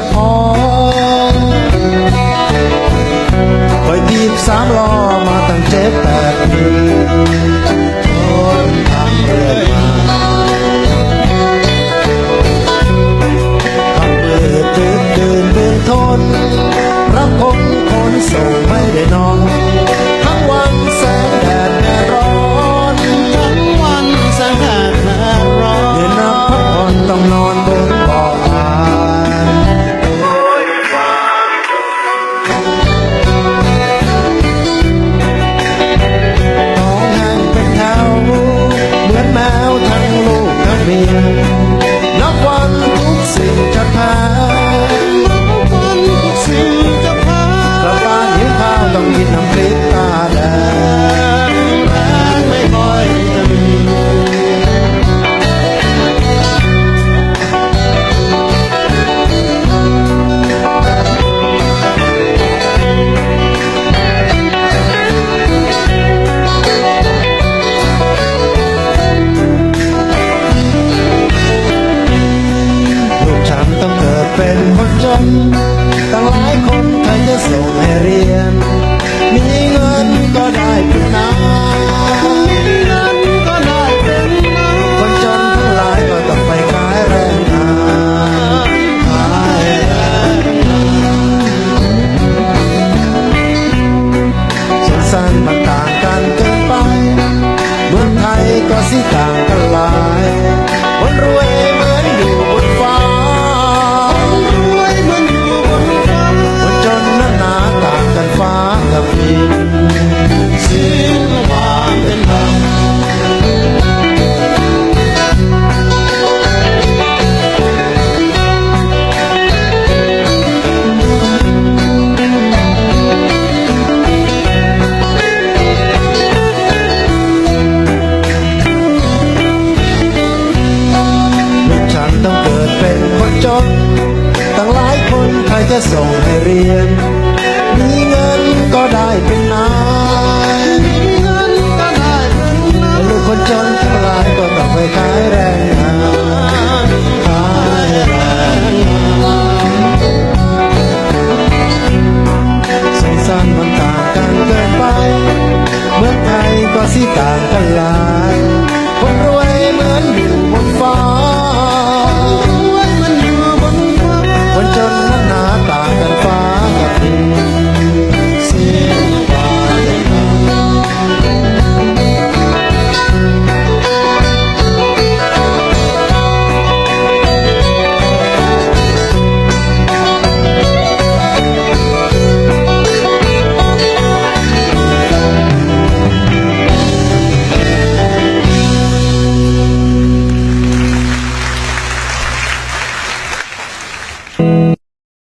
upon เป็นคนจนตั้งหลายคนใครจะส่งให้เรียน มีเงินก็ได้เป็นนายมีเงินก็ได้เป็นนายคนจนทั้งหลายก็ต้องไปขายแรงงานขายแรงงานสั้นมันต่างกันเกินไปเมืองไทยก็สิต ใครจะส่งให้เรียนมีเงินก็ได้เป็นนายลูกคนจนทั้งหลายก็ต้องไปขายแรงสงสารมันต่างกันเกินไป เมืองไทยก็สีต่างกันหลายคนรวยเหมือนอยู่